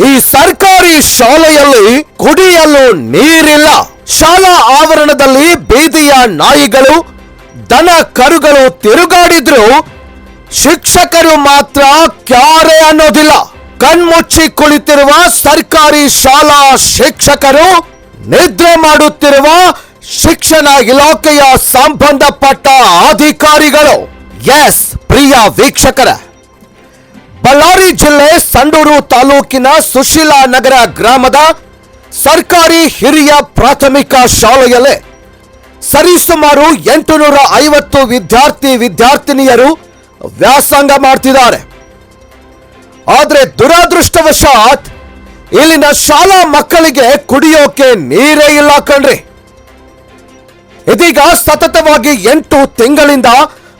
ಈ ಸರ್ಕಾರಿ ಶಾಲೆಯಲ್ಲಿ ಕುಡಿಯಲು ನೀರಿಲ್ಲ. ಶಾಲಾ ಆವರಣದಲ್ಲಿ ಬೀದಿಯ ನಾಯಿಗಳು, ದನ ಕರುಗಳು ತಿರುಗಾಡಿದ್ರು. ಶಿಕ್ಷಕರು ಮಾತ್ರ ಕ್ಯಾರೆ ಅನ್ನೋದಿಲ್ಲ. ಕಣ್ಮುಚ್ಚಿ ಕುಳಿತಿರುವ ಸರ್ಕಾರಿ ಶಾಲಾ ಶಿಕ್ಷಕರು, ನಿದ್ರೆ ಮಾಡುತ್ತಿರುವ ಶಿಕ್ಷಣ ಇಲಾಖೆಯ ಸಂಬಂಧಪಟ್ಟ ಅಧಿಕಾರಿಗಳು. ಎಸ್, ಪ್ರಿಯ ವೀಕ್ಷಕರ. ಬಳ್ಳಾರಿ ಜಿಲ್ಲೆ ಸಂಡೂರು ತಾಲೂಕಿನ ಸುಶೀಲಾ ನಗರ ಗ್ರಾಮದ ಸರ್ಕಾರಿ ಹಿರಿಯ ಪ್ರಾಥಮಿಕ ಶಾಲೆಯಲ್ಲೇ ಸರಿಸುಮಾರು ಎಂಟುನೂರ ಐವತ್ತು ವಿದ್ಯಾರ್ಥಿ ವಿದ್ಯಾರ್ಥಿನಿಯರು ವ್ಯಾಸಂಗ ಮಾಡ್ತಿದ್ದಾರೆ. ಆದ್ರೆ ದುರಾದೃಷ್ಟವಶಾತ್ ಇಲ್ಲಿನ ಶಾಲಾ ಮಕ್ಕಳಿಗೆ ಕುಡಿಯೋಕೆ ನೀರೇ ಇಲ್ಲ ಕಣ್ರಿ. ಇದೀಗ ಸತತವಾಗಿ ಎಂಟು ತಿಂಗಳಿಂದ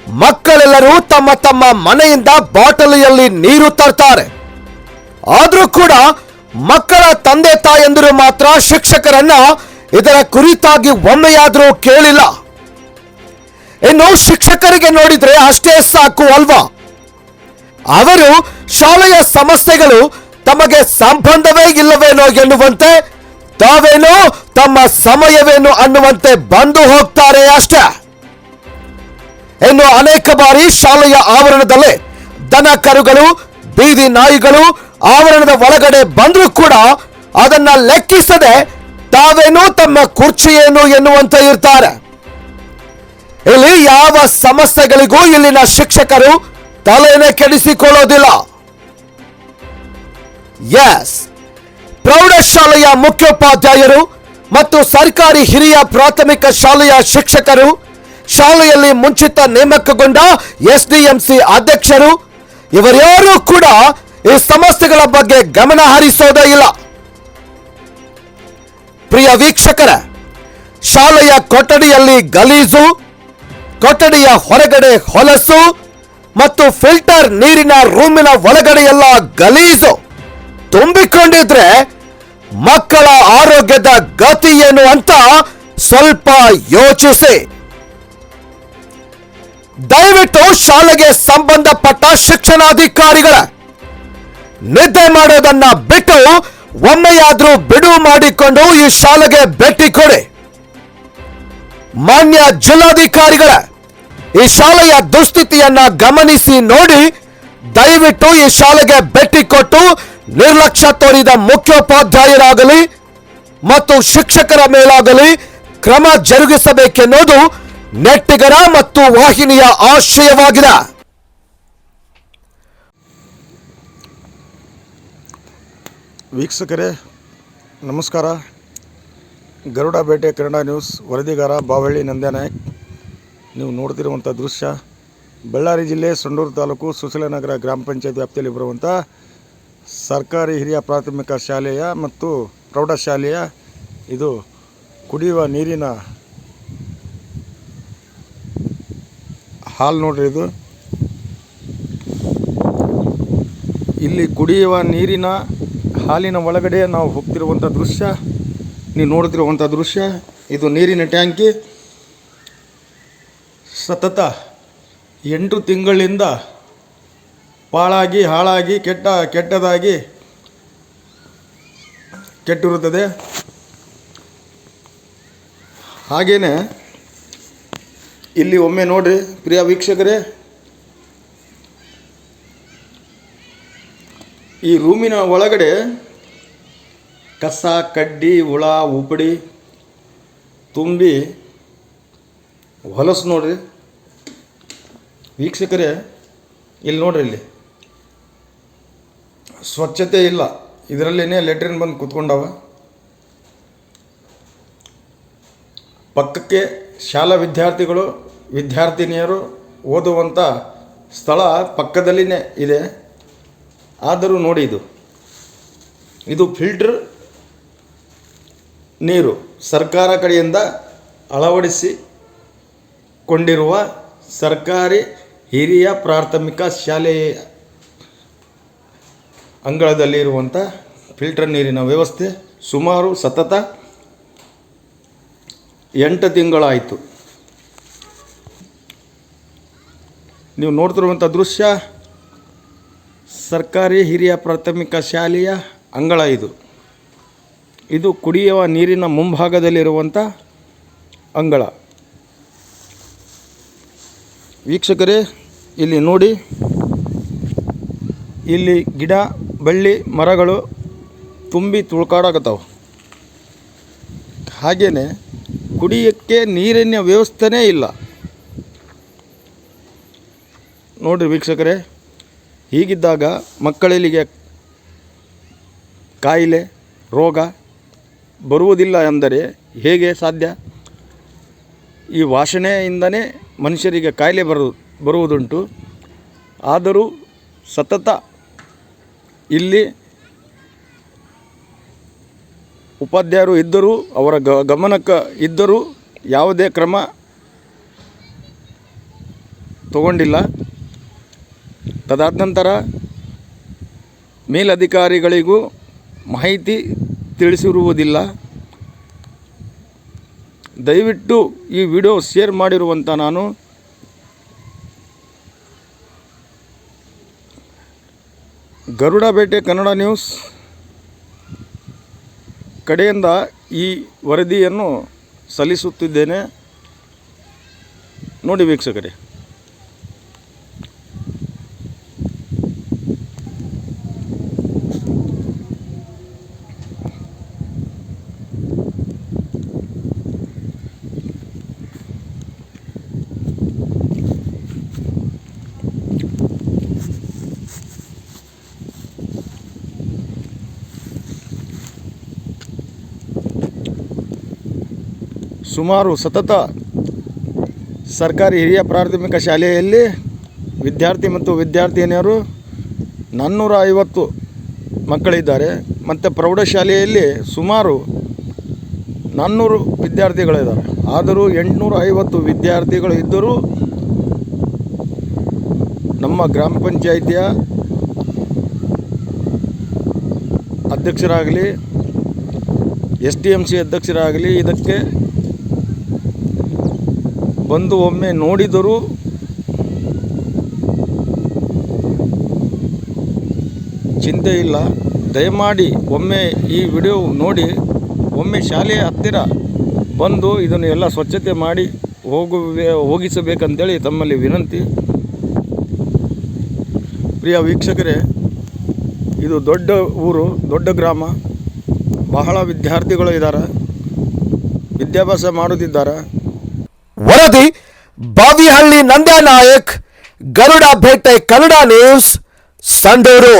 ಮಕ್ಕಳೆಲ್ಲರೂ ತಮ್ಮ ತಮ್ಮ ಮನೆಯಿಂದ ಬಾಟಲಿಯಲ್ಲಿ ನೀರು ತರ್ತಾರೆ. ಆದ್ರೂ ಕೂಡ ಮಕ್ಕಳ ತಂದೆ ತಾಯಂದಿರು ಮಾತ್ರ ಶಿಕ್ಷಕರನ್ನ ಇದರ ಕುರಿತಾಗಿ ಒಮ್ಮೆಯಾದರೂ ಕೇಳಿಲ್ಲ. ಇನ್ನು ಶಿಕ್ಷಕರಿಗೆ ನೋಡಿದ್ರೆ ಅಷ್ಟೇ ಸಾಕು ಅಲ್ವಾ? ಅವರು ಶಾಲೆಯ ಸಮಸ್ಯೆಗಳು ತಮಗೆ ಸಂಬಂಧವೇ ಇಲ್ಲವೇನೋ ಎನ್ನುವಂತೆ, ತಾವೇನೋ ತಮ್ಮ ಸಮಯವೇನು ಅನ್ನುವಂತೆ ಬಂದು ಹೋಗ್ತಾರೆ ಅಷ್ಟೇ. ಇನ್ನು ಅನೇಕ ಬಾರಿ ಶಾಲೆಯ ಆವರಣದಲ್ಲೇ ದನ ಕರುಗಳು, ಬೀದಿ ನಾಯಿಗಳು ಆವರಣದ ಒಳಗಡೆ ಬಂದರೂ ಕೂಡ ಅದನ್ನ ಲೆಕ್ಕಿಸದೆ ತಾವೇನು ತಮ್ಮ ಕುರ್ಚಿಯೇನು ಎನ್ನುವಂತ ಇರ್ತಾರೆ. ಇಲ್ಲಿ ಯಾವ ಸಮಸ್ಯೆಗಳಿಗೂ ಇಲ್ಲಿನ ಶಿಕ್ಷಕರು ತಲೆನೇ ಕೆಡಿಸಿಕೊಳ್ಳೋದಿಲ್ಲ. ಎಸ್ ಪ್ರೌಢಶಾಲೆಯ ಮುಖ್ಯೋಪಾಧ್ಯಾಯರು ಮತ್ತು ಸರ್ಕಾರಿ ಹಿರಿಯ ಪ್ರಾಥಮಿಕ ಶಾಲೆಯ ಶಿಕ್ಷಕರು ಶಾಲೆಯಲ್ಲಿ ಮುಂಚಿತ ನೇಮಕಗೊಂಡ ಎಸ್ಡಿಎಂಸಿ ಅಧ್ಯಕ್ಷರು, ಇವರ್ಯಾರೂ ಕೂಡ ಈ ಸಮಸ್ಯೆಗಳ ಬಗ್ಗೆ ಗಮನ ಹರಿಸೋದೇ ಇಲ್ಲ. ಪ್ರಿಯ ವೀಕ್ಷಕರ, ಶಾಲೆಯ ಕೊಠಡಿಯಲ್ಲಿ ಗಲೀಜು, ಕೊಠಡಿಯ ಹೊರಗಡೆ ಹೊಲಸು ಮತ್ತು ಫಿಲ್ಟರ್ ನೀರಿನ ರೂಮಿನ ಒಳಗಡೆ ಎಲ್ಲ ಗಲೀಜು. ತುಂಬಿಕೊಂಡಿದ್ರೆ ಮಕ್ಕಳ ಆರೋಗ್ಯದ ಗತಿ ಏನು ಅಂತ ಸ್ವಲ್ಪ ಯೋಚಿಸಿ. ದಯವಿಟ್ಟು ಶಾಲೆಗೆ ಸಂಬಂಧಪಟ್ಟ ಶಿಕ್ಷಣಾಧಿಕಾರಿಗಳ, ನಿದ್ದೆ ಮಾಡೋದನ್ನ ಬಿಟ್ಟು ಒಮ್ಮೆಯಾದ್ರೂ ಬಿಡುವು ಮಾಡಿಕೊಂಡು ಈ ಶಾಲೆಗೆ ಭೇಟಿ ಕೊಡಿ. ಮಾನ್ಯ ಜಿಲ್ಲಾಧಿಕಾರಿಗಳ, ಈ ಶಾಲೆಯ ದುಸ್ಥಿತಿಯನ್ನ ಗಮನಿಸಿ ನೋಡಿ, ದಯವಿಟ್ಟು ಈ ಶಾಲೆಗೆ ಭೇಟಿ ಕೊಟ್ಟು ನಿರ್ಲಕ್ಷ್ಯ ತೋರಿದ ಮುಖ್ಯೋಪಾಧ್ಯಾಯರಾಗಲಿ ಮತ್ತು ಶಿಕ್ಷಕರ ಮೇಲಾಗಲಿ ಕ್ರಮ ಜರುಗಿಸಬೇಕೆನ್ನುವುದು ನೆಟ್ಟಿಗರ ಮತ್ತು ವಾಹಿನಿಯ ಆಶಯವಾಗಿದೆ ವೀಕ್ಷಕರೇ, ನಮಸ್ಕಾರ. ಗರುಡ ಬೇಟೆ, ಕನ್ನಡ ನ್ಯೂಸ್, ವರದಿಗಾರ ಬಾವಳ್ಳಿ ನಂದ್ಯಾನಾಯಕ್ ನೀವು ನೋಡ್ತಿರುವಂಥ ದೃಶ್ಯ, ಬಳ್ಳಾರಿ ಜಿಲ್ಲೆ ಸಂಡೂರು ತಾಲೂಕು ಸುಶೀಲನಗರ ಗ್ರಾಮ ಪಂಚಾಯತ್ ವ್ಯಾಪ್ತಿಯಲ್ಲಿ ಬರುವಂಥ ಸರ್ಕಾರಿ ಹಿರಿಯ ಪ್ರಾಥಮಿಕ ಶಾಲೆಯ ಮತ್ತು ಪ್ರೌಢಶಾಲೆಯ ಇದು ಕುಡಿಯುವ ನೀರಿನ ಹಾಲ್ ನೋಡ್ರಿ ಇದು. ಇಲ್ಲಿ ಕುಡಿಯುವ ನೀರಿನ ಹಾಲಿನ ಒಳಗಡೆ ನಾವು ಹೋಗ್ತಿರುವಂಥ ದೃಶ್ಯ, ನೀವು ನೋಡ್ತಿರುವಂಥ ದೃಶ್ಯ, ಇದು ನೀರಿನ ಟ್ಯಾಂಕಿ. ಸತತ ಎಂಟು ತಿಂಗಳಿಂದ ಪಾಳಾಗಿ, ಹಾಳಾಗಿ, ಕೆಟ್ಟ, ಕೆಟ್ಟದಾಗಿ ಕೆಟ್ಟಿರುತ್ತದೆ. ಹಾಗೆಯೇ ಇಲ್ಲಿ ಒಮ್ಮೆ ನೋಡ್ರಿ, ಪ್ರಿಯ ವೀಕ್ಷಕರೇ. ಈ ರೂಮಿನ ಒಳಗಡೆ ಕಸ, ಕಡ್ಡಿ, ಹುಳ, ಉಪಡಿ ತುಂಬಿ ಹೊಲಸು ನೋಡ್ರಿ. ವೀಕ್ಷಕರೇ, ಇಲ್ಲಿ ನೋಡ್ರಿ ಇಲ್ಲಿ. ಸ್ವಚ್ಛತೆ ಇಲ್ಲ. ಇದರಲ್ಲೇನೆ ಲೆಟ್ರಿನ್ ಬಂದು ಕೂತ್ಕೊಂಡವ. ಪಕ್ಕಕ್ಕೆ ಶಾಲಾ ವಿದ್ಯಾರ್ಥಿಗಳು, ವಿದ್ಯಾರ್ಥಿನಿಯರು ಓದುವಂಥ ಸ್ಥಳ ಪಕ್ಕದಲ್ಲಿನೇ ಇದೆ. ಆದರೂ ನೋಡಿ ಇದು. ಇದು ಫಿಲ್ಟರ್ ನೀರು ಸರ್ಕಾರ ಕಡೆಯಿಂದ ಅಳವಡಿಸಿಕೊಂಡಿರುವ ಸರ್ಕಾರಿ ಹಿರಿಯ ಪ್ರಾಥಮಿಕ ಶಾಲೆಯ ಅಂಗಳದಲ್ಲಿರುವಂಥ ಫಿಲ್ಟರ್ ನೀರಿನ ವ್ಯವಸ್ಥೆ ಸುಮಾರು ಸತತ ಎಂಟು ತಿಂಗಳಾಯಿತು. ನೀವು ನೋಡ್ತಿರುವಂಥ ದೃಶ್ಯ, ಸರ್ಕಾರಿ ಹಿರಿಯ ಪ್ರಾಥಮಿಕ ಶಾಲೆಯ ಅಂಗಳ ಇದು. ಇದು ಕುಡಿಯುವ ನೀರಿನ ಮುಂಭಾಗದಲ್ಲಿರುವಂಥ ಅಂಗಳ. ವೀಕ್ಷಕರೇ, ಇಲ್ಲಿ ನೋಡಿ, ಇಲ್ಲಿ ಗಿಡ, ಬಳ್ಳಿ, ಮರಗಳು ತುಂಬಿ ತುಳ್ಕಾಡಕತ್ತಾವ. ಹಾಗೆಯೇ ಕುಡಿಯೋಕ್ಕೆ ನೀರಿನ ವ್ಯವಸ್ಥೆನೇ ಇಲ್ಲ. ನೋಡಿರಿ ವೀಕ್ಷಕರೇ, ಹೀಗಿದ್ದಾಗ ಮಕ್ಕಳಿಗೆ ಕಾಯಿಲೆ, ರೋಗ ಬರುವುದಿಲ್ಲ ಎಂದರೆ ಹೇಗೆ ಸಾಧ್ಯ? ಈ ವಾಸನೆಯಿಂದನೇ ಮನುಷ್ಯರಿಗೆ ಕಾಯಿಲೆ ಬರು, ಬರುವುದುಂಟು. ಆದರೂ ಸತತ ಇಲ್ಲಿ ಉಪಾಧ್ಯಾಯರು ಇದ್ದರೂ, ಅವರ ಗಮನಕ್ಕೆ ಇದ್ದರೂ ಯಾವುದೇ ಕ್ರಮ ತಗೊಂಡಿಲ್ಲ. ತದಾದ ನಂತರ ಮೇಲಧಿಕಾರಿಗಳಿಗೂ ಮಾಹಿತಿ ತಿಳಿಸಿರುವುದಿಲ್ಲ. ದಯವಿಟ್ಟು ಈ ವಿಡಿಯೋ ಶೇರ್ ಮಾಡಿರುವಂಥ ನಾನು ಗರುಡ ಬೇಟೆ ಕನ್ನಡ ನ್ಯೂಸ್ ಕಡೆಯಿಂದ ಈ ವರದಿಯನ್ನು ಸಲ್ಲಿಸುತ್ತಿದ್ದೇನೆ. ನೋಡಿ ವೀಕ್ಷಕರೇ. ಸುಮಾರು ಸತತ ಸರ್ಕಾರಿ ಹಿರಿಯ ಪ್ರಾಥಮಿಕ ಶಾಲೆಯಲ್ಲಿ ವಿದ್ಯಾರ್ಥಿ ಮತ್ತು ವಿದ್ಯಾರ್ಥಿನಿಯರು ನಾನ್ನೂರ ಐವತ್ತು ಮಕ್ಕಳಿದ್ದಾರೆ. ಮತ್ತು ಪ್ರೌಢಶಾಲೆಯಲ್ಲಿ ಸುಮಾರು ನಾನ್ನೂರು ವಿದ್ಯಾರ್ಥಿಗಳಿದ್ದಾರೆ. ಆದರೂ ಎಂಟುನೂರ ಐವತ್ತು ವಿದ್ಯಾರ್ಥಿಗಳು ಇದ್ದರೂ ನಮ್ಮ ಗ್ರಾಮ ಪಂಚಾಯಿತಿಯ ಅಧ್ಯಕ್ಷರಾಗಲಿ, ಎಸ್ ಡಿ ಎಂ ಸಿ ಅಧ್ಯಕ್ಷರಾಗಲಿ, ಇದಕ್ಕೆ ಬಂದು ಒಮ್ಮೆ ನೋಡಿದರೂ ಚಿಂತೆ ಇಲ್ಲ. ದಯಮಾಡಿ ಒಮ್ಮೆ ಈ ವಿಡಿಯೋ ನೋಡಿ, ಒಮ್ಮೆ ಶಾಲೆಯ ಹತ್ತಿರ ಬಂದು ಇದನ್ನು ಎಲ್ಲ ಸ್ವಚ್ಛತೆ ಮಾಡಿ ಹೋಗು ಹೋಗಿಸಬೇಕಂತೇಳಿ ತಮ್ಮಲ್ಲಿ ವಿನಂತಿ. ಪ್ರಿಯ ವೀಕ್ಷಕರೇ, ಇದು ದೊಡ್ಡ ಊರು, ದೊಡ್ಡ ಗ್ರಾಮ. ಬಹಳ ವಿದ್ಯಾರ್ಥಿಗಳು ಇದ್ದಾರೆ. ವಿದ್ಯಾಭ್ಯಾಸ ಮಾಡುತ್ತಿದ್ದಾರೆ. ವರದಿ ಬಾವಿಹಳ್ಳಿ ನಂದ್ಯಾ ನಾಯಕ್ ಗರುಡ ಭೇಟೆ ಕನ್ನಡ ನ್ಯೂಸ್ ಸಂಡೂರು.